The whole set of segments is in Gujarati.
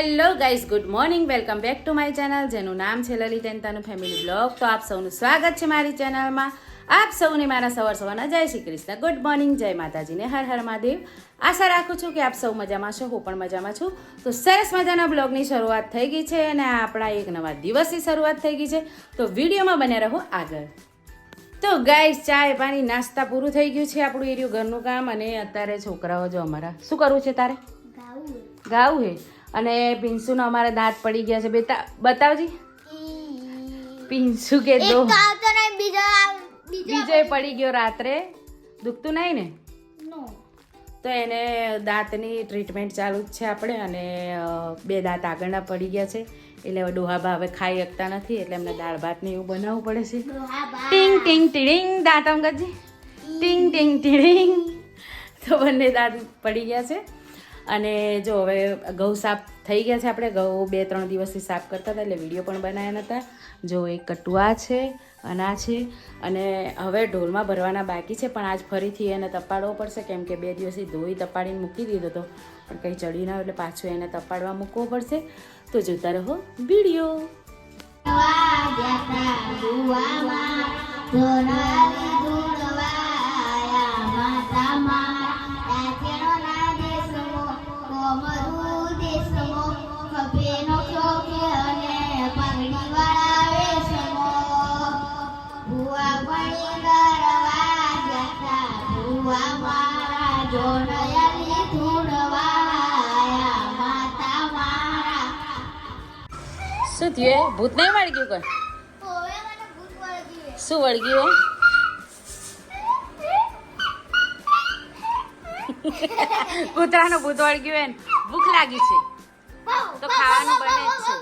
Hello guys good morning welcome back to my channel જેનું નામ છે લલિત એન્તાનું ફેમિલી બ્લોગ તો આપ સૌનું સ્વાગત છે મારી ચેનલમાં આપ સૌને મારા સવાર સવારના જય શ્રી કૃષ્ણ. ગુડ મોર્નિંગ જય માતાજીને હર હર મહાદેવ. આશા રાખું છું કે આપ સૌ મજામાં છો હું પણ મજામાં છું. તો સરસ મજાના બ્લોગની શરૂઆત થઈ ગઈ છે અને આપણા એક નવા દિવસની શરૂઆત થઈ ગઈ છે. તો વિડીયોમાં બન્યા રહો આગળ. તો ગાઈસ ચાય પાણી નાસ્તા પૂરું થઈ ગયું છે આપણું એરિયું ઘરનું કામ અને અત્યારે છોકરાઓ જો અમારા શું કરવું છે તારે? ગાવું હે? અને પિન્સુનો અમારે દાંત પડી ગયા છે. બેટા બતાવજી. પિન્સુ કે દો. બીજો પડી ગયો રાત્રે. દુખતું નહીં ને? તો એને દાંતની ટ્રીટમેન્ટ ચાલુ જ છે આપણે અને બે દાંત આગળના પડી ગયા છે. એટલે હવે ડોહાબા હવે ખાઈ શકતા નથી એટલે એમને દાળ ભાત ને એવું બનાવવું પડે છે. ટીંગ ટીંગ ટીડિંગ દાંત અંગતજી ટીંગ ટીંગ ટીડિંગ તો બંને દાંત પડી ગયા છે. અને જો હવે ઘઉં સાફ થઈ ગયા છે આપણે, ઘઉં બે ત્રણ દિવસથી સાફ કરતા હતા એટલે વીડિયો પણ બનાવ્યા નહોતા જો એક કટુઆ છે અના છે, અને હવે ઢોલમાં ભરવાના બાકી છે, પણ આજ ફરીથી એને તપાડવો પડશે, કેમ કે બે દિવસથી ધોઈ તપાડીને મૂકી દીધો હતો પણ કંઈ ચડી ના એટલે પાછું એને તપાડવા મૂકવો પડશે. તો જોતા રહો વીડિયો. શું થયું એ? ભૂત નહીં વળગ્યું કોઈ ઓવે મને ભૂત વળગી શું વળગ્યું એ? કૂતરાનું ભૂત વળગ્યું એને ભૂખ લાગી છે તો ખાવાનું બને જ છે.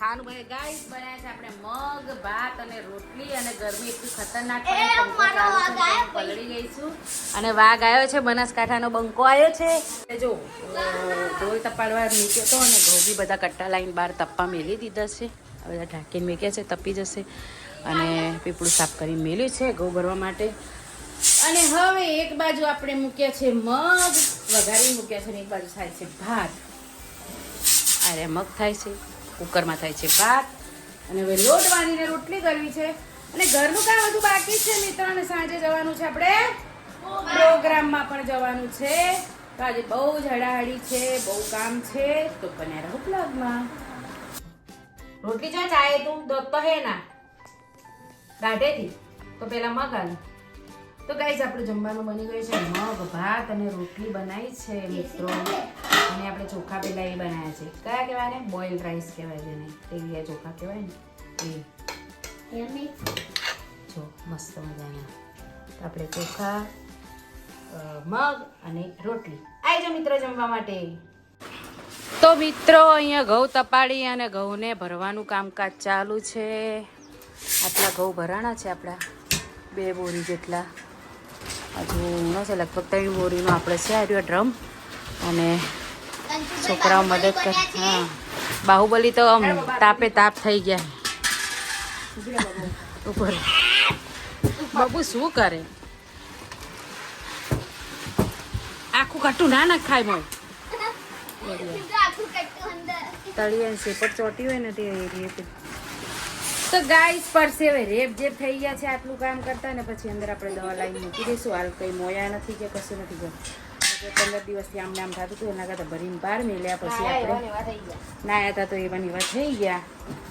ખાવાનું બને. ગાઈસ બનાવ્યા છે આપણે મગ ભાત અને રોટલી અને ગરમી એટલી ખતરનાક પલળી ગઈ છું અને વાઘ આવ્યો છે બનાસકાંઠાનો બંકો આવ્યો છે. જો ઢોલ તપાડવા મૂક્યો તો અને ઘઉં બી બધા કટ્ટા લાઈન બહાર તપ્પા મેલી દીધા છે. બધા ઢાંકીને મેક્યા છે તપી જશે. અને પીપળું સાફ કરીને મેલ્યું છે ઘઉં ભરવા માટે. અને હવે એક બાજુ આપણે મૂક્યા છે મગ. વઘારી મૂક્યા છે અને એક બાજુ થાય છે ભાત. અરે મગ થાય છે. કુકરમાં થાય છે ભાત. અને હવે લોટ વાળીને રોટલી કરવી છે. અને ઘરનું કામ હજુ બાકી છે મિત્રો અને સાંજે જવાનું છે આપણે પ્રોગ્રામમાં પણ જવાનું છે. તો આજે બહુ જ હડાહડી છે બહુ કામ છે. તો બન્યા રહો બ્લોગમાં રોટલી જો ચાય તું દોત તો હે ના. દાઢેથી. તો પેલા મગાવ તો તો ગાઈઝ આપણું જમવાનું બની ગયું છે. મગ ભાત અને રોટલી બનાવી છે મિત્રો. અને આપણે ચોખા પેલા એ બનાવ્યા છે. કયા કહેવાય ને? બોઇલ રાઈસ કહેવાય છે ને તેલિયા ચોખા કહેવાય ને. એ. જો મસ્ત મજાના. તો આપણે ચોખા મગ અને રોટલી. આવી જાઓ મિત્રો જમવા માટે. તો મિત્રો અહીંયા ઘઉં તપાડી અને ઘઉંને ભરવાનું કામકાજ ચાલુ છે. આટલા ઘઉં ભરાણા છે આપણા. બે બોરી જેટલા. હજુ ઊણો છે. લગભગ ત્રણ બોરીનો આપણે છે આ ડ્રમ. અને છોકરાઓ મદદ કર હા. બાહુબલી તો આમ તાપે તાપ થઈ ગયા. ઉપર. બાબુ શું કરે? આખું કટું ના ના ખાય મોય. તળિયા સેપટ ચોટી હોય ને તે રેપ તો ગાઈસ, પરસે હવે રેપ જે થઈ ગયા છે આટલું કામ કરતા ને પછી અંદર આપણે દવા લાવી મૂકી દઈશું. હાલ કંઈ મોયા નથી કે કશું નથી ગયું પંદર દિવસથી આમને આમ થતું હતું એના કરતાં ભરીને બહાર મેલ્યા પછી આપણે નાયા હતા તો એ બની વાત થઈ ગયા.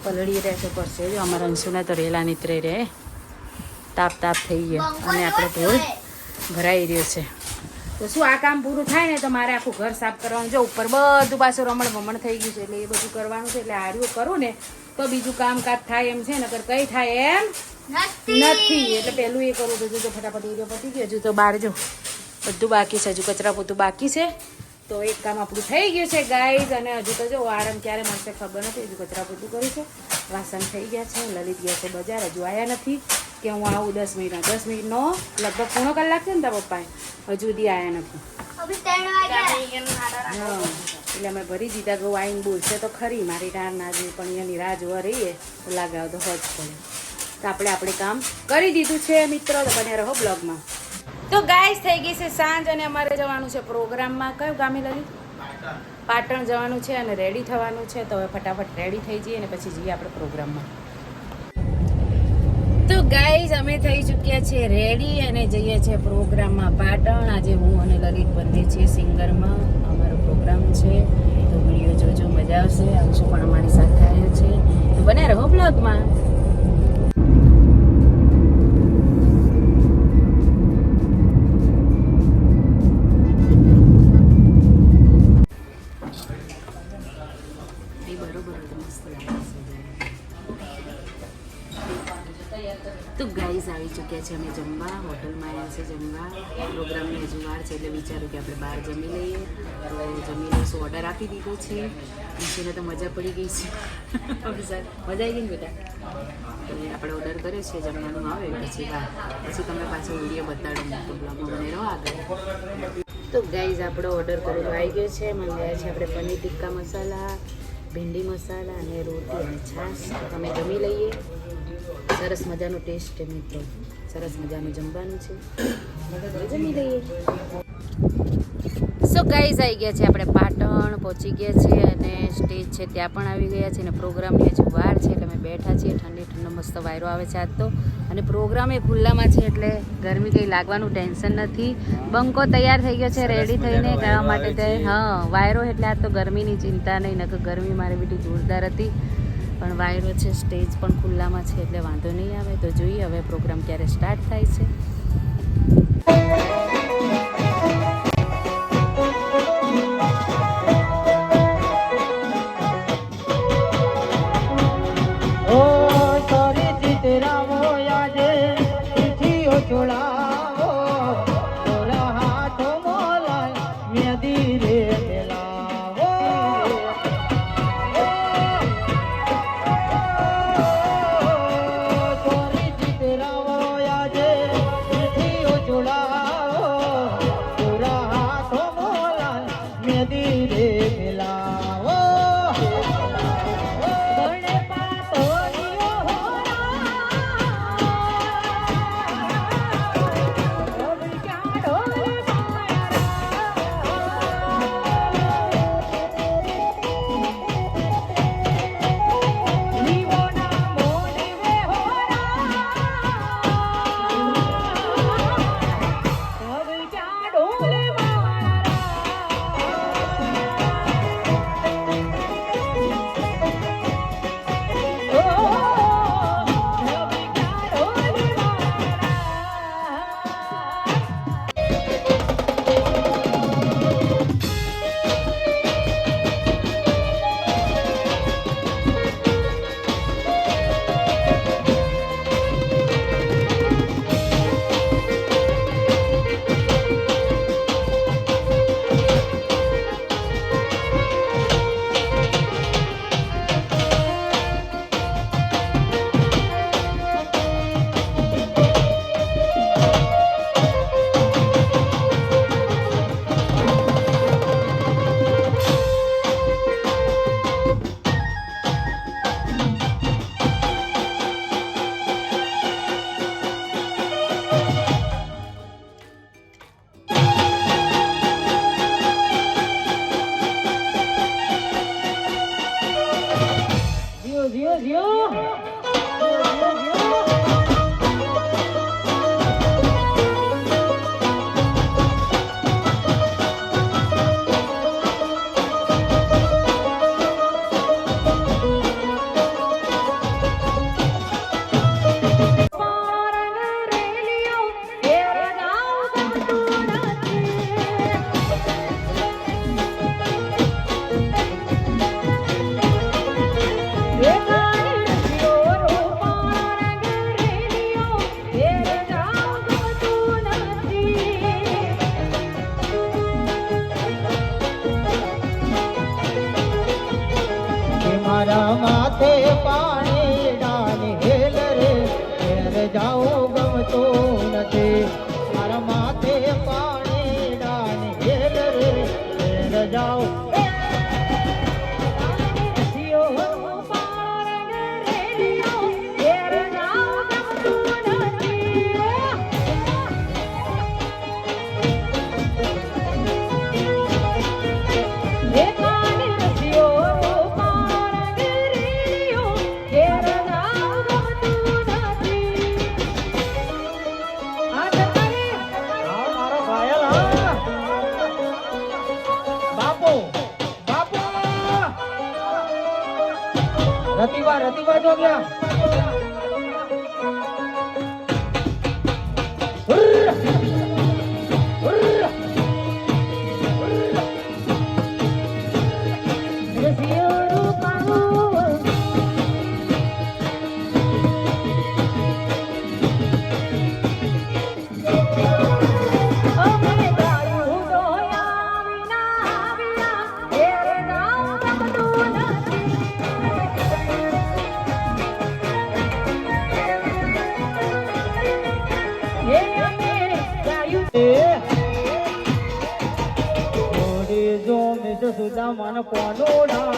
પલળી રહેશે પડશે જો અમારા અંશુના તો રેલા નીતરે રે તાપ તાપ થઈ ગયો. અને આપણે ઢોલ ભરાઈ રહ્યો છે. તો શું આ કામ પૂરું થાય ને તો મારે આખું ઘર સાફ કરવાનું છે. ઉપર બધું પાછું રમણ ભમણ થઈ ગયું છે એટલે એ બધું કરવાનું છે. એટલે હાર્યું કરું ને તો બીજું કામકાજ થાય એમ છે નકર કઈ થાય એમ નથી. એટલે પહેલું એ કરવું તો જો ફટાફટ એરિયો પતી ગયો. હજુ તો બહાર જો. બધું બાકી છે. હજુ કચરા પોતું બાકી છે. તો એક કામ આપણું થઈ ગયું છે ગાઈઝ અને હજુ તો જો આરામ ક્યારે મળશે ખબર નથી. હજુ કચરા પોતું કર્યું છે. વાસણ થઈ ગયા છે. લલિત ગયા છે બજાર. હજુ આવ્યા નથી કે હું આવું દસ મિનિટમાં. દસ મિનિટનો લગભગ પૂર્ણો કલાક છે ને તારા પપ્પાએ. હજુ સુધી આવ્યા નથી. હા. એટલે અમે ભરી દીધા ગૌ આવીને બોલશે તો ખરી. મારી રાહ ના જોઈએ પણ અહીંયાની રાહ જોવા રહીએ. તો લાગાવ તો જ પડે તો આપણે આપણે કામ કરી દીધું છે મિત્રો. તો બન્યા રહો બ્લોગમાં તો ગાઈસ થઈ ગઈ છે સાંજ અને અમારે જવાનું છે પ્રોગ્રામમાં. કયું ગામે લલિત પાટણ જવાનું છે અને રેડી થવાનું છે. તો હવે ફટાફટ રેડી થઈ જઈએ અને પછી જઈએ આપણે પ્રોગ્રામમાં. તો ગાઈઝ અમે થઈ ચૂક્યા છીએ રેડી અને જઈએ છીએ પ્રોગ્રામમાં. પાટણ, આજે હું અને લલિત બંને છીએ સિંગરમાં અમારો પ્રોગ્રામ છે. તો વીડિયો જોજો, મજા આવશે. અંશુ પણ અમારી સાથે આવ્યો છે. તો બને રહો બ્લોગમાં તો ગાઈઝ આવી ચૂક્યા છે અમે જમવા, હોટલમાં આવ્યા છે જમવા. પ્રોગ્રામની હજુ વાર છે એટલે વિચાર્યું કે આપણે બહાર જમી લઈએ. તો જમી લઈશું. ઓર્ડર આપી દીધો છે. ઈશુને તો મજા પડી ગઈ છે. મજા આવી ગઈ ને બેટા? આપણે ઓર્ડર કર્યો છે, જમવાનું આવે પછી હા પછી તમે પાછો વીડિયો બતાડો મોટો બ્લોગમાં બને રહો આગળ. તો ગાઈઝ આપણો ઓર્ડર કરેલો આવી ગયો છે. મંગાવ્યા છે આપણે પનીર ટિક્કા મસાલા, ભીંડી મસાલા અને રોટી અને છાશ. તમે જમી લઈએ. સરસ મજાનો ટેસ્ટ છે મિત્રો. સરસ મજાનું જમવાનું છે. જમી લઈએ. સો ગાઈઝ આવી ગયા છે આપણે પાટણ પહોંચી ગયા છીએ અને સ્ટેજ છે ત્યાં પણ આવી ગયા છે અને પ્રોગ્રામની હજુ વાર છે એટલે અમે બેઠા છીએ. ઠંડી ઠંડો મસ્ત વાયરો આવે છે આજ તો. અને પ્રોગ્રામ એ ખુલ્લામાં છે એટલે ગરમી કંઈ લાગવાનું ટેન્શન નથી. બંકો તૈયાર થઈ ગયો છે રેડી થઈને ગાવા માટે હા વાયરો એટલે આજ તો ગરમીની ચિંતા નહીં નકર ગરમી મારી બેટી જોરદાર હતી. પણ વાયરો છે, સ્ટેજ પણ ખુલ્લામાં છે, એટલે વાંધો નહીં આવે. તો જોઈએ હવે પ્રોગ્રામ ક્યારે સ્ટાર્ટ થાય છે. રતિબા રતિબા જો ગયા! મિસ સુદામન પોનોડા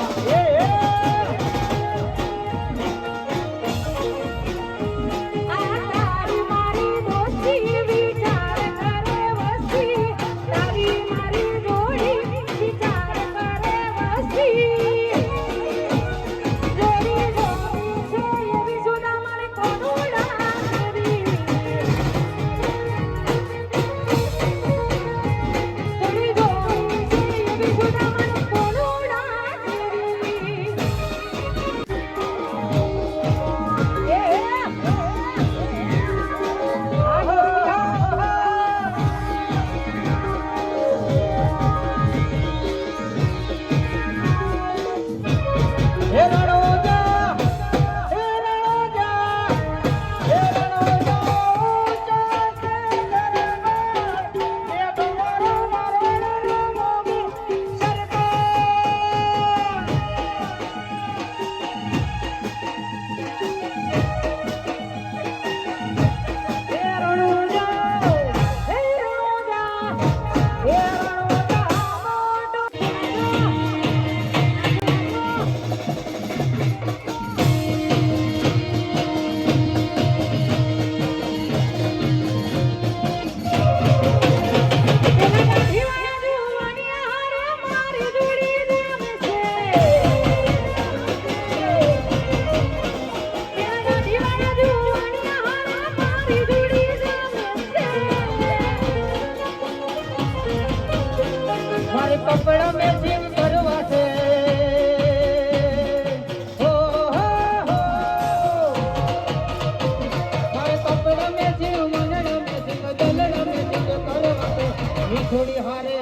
ઈ હારે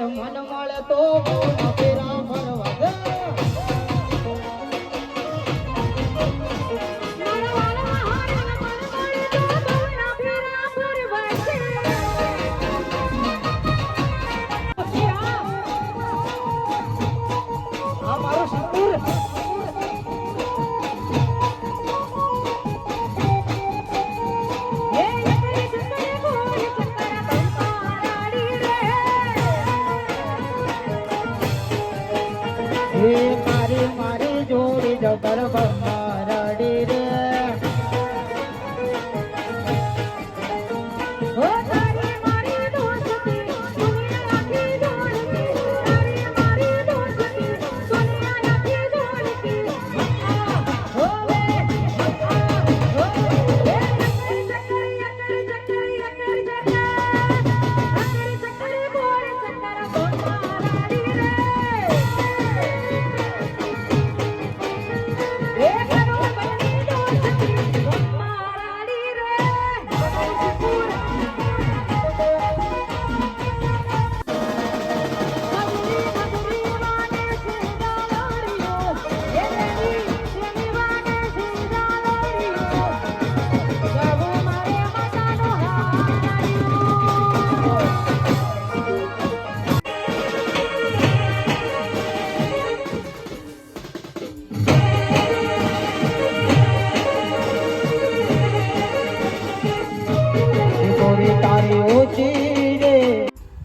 હે મારી મારી જોડી જબર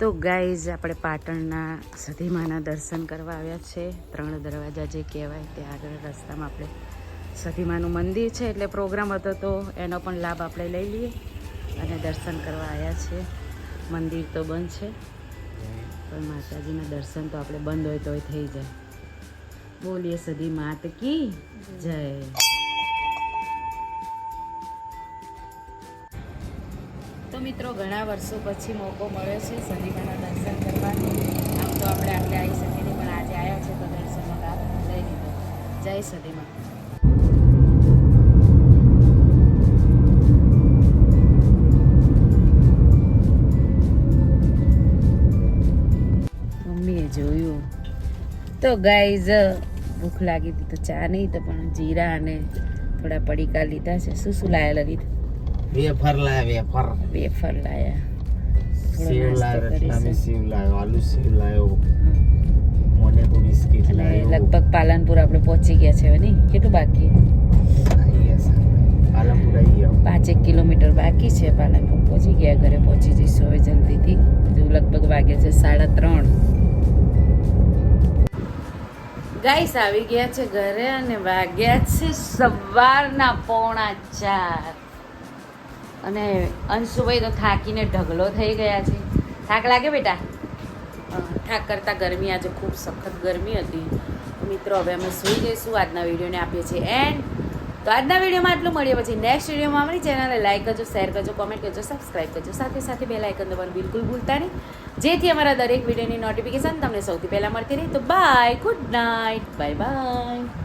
તો ગાઈઝ આપણે પાટણના સધીમાના દર્શન કરવા આવ્યા છે. ત્રણ દરવાજા જે કહેવાય તે આગળ રસ્તામાં આપણે સધીમાનું મંદિર છે એટલે પ્રોગ્રામ હતો તો એનો પણ લાભ આપણે લઈ લઈએ અને દર્શન કરવા આવ્યા છે. મંદિર તો બંધ છે. પણ માતાજીના દર્શન તો આપણે બંધ હોય તોય થઈ જાય. બોલીએ સધી માત કી જય. તો મિત્રો, ઘણા વર્ષો પછી મોકો મળ્યો છે સરિતાના દર્શન કરવાનો. આમ તો આપણે આટલે આવી શકીએ પણ આજે આવ્યા છે તો દર્શનનો લાભ લઈ લીધો. જય સદીમાં મમ્મીએ જોયું. તો ગાઈઝ, ભૂખ લાગી હતી તો ચા નહીં, તો પણ જીરા અને થોડા પડીકા લીધા છે. શું શું લાયેલા લીધા? વેફર લાયા વેફર. વેફર લાયા. સેવ લાયો કરીશું. સેવ લાયો આલુ સેવ લાયો. મોનેકો બિસ્કિટ લાયો. લગભગ પાલનપુર આપણે પહોંચી ગયા છે ને કેટલું બાકી. પાલનપુર આવી ગયા. પાંચેક કિલોમીટર બાકી છે પાલનપુર. પહોંચી ગયા ઘરે પહોંચી જઈશું હવે જલ્દીથી. જો લગભગ વાગ્યા છે સાડા ત્રણ. ગાઈસ આવી ગયા છે ઘરે અને વાગ્યા છે સવારના પોણા ચાર. અને અંશુભાઈ તો થાકીને ઢગલો થઈ ગયા છે. થાક લાગે બેટા? થાક કરતાં ગરમી આજે ખૂબ સખત ગરમી હતી. મિત્રો, હવે અમે સુઈ જઈશું. આજના વિડીયોને આપીએ છીએ એન્ડ. તો આજના વિડીયોમાં આટલું મળીએ પછી નેક્સ્ટ વિડીયોમાં અમારી ચેનલને લાઈક કરજો, શેર કરજો, કોમેન્ટ કરજો સબસ્ક્રાઈબ કરજો. સાથે સાથે બે લાઇકન દબાવવાનું બિલકુલ ભૂલતા નહીં. જેથી અમારા દરેક વિડીયોની નોટિફિકેશન તમને સૌથી પહેલાં મળતી રહી. તો bye, good night, bye bye.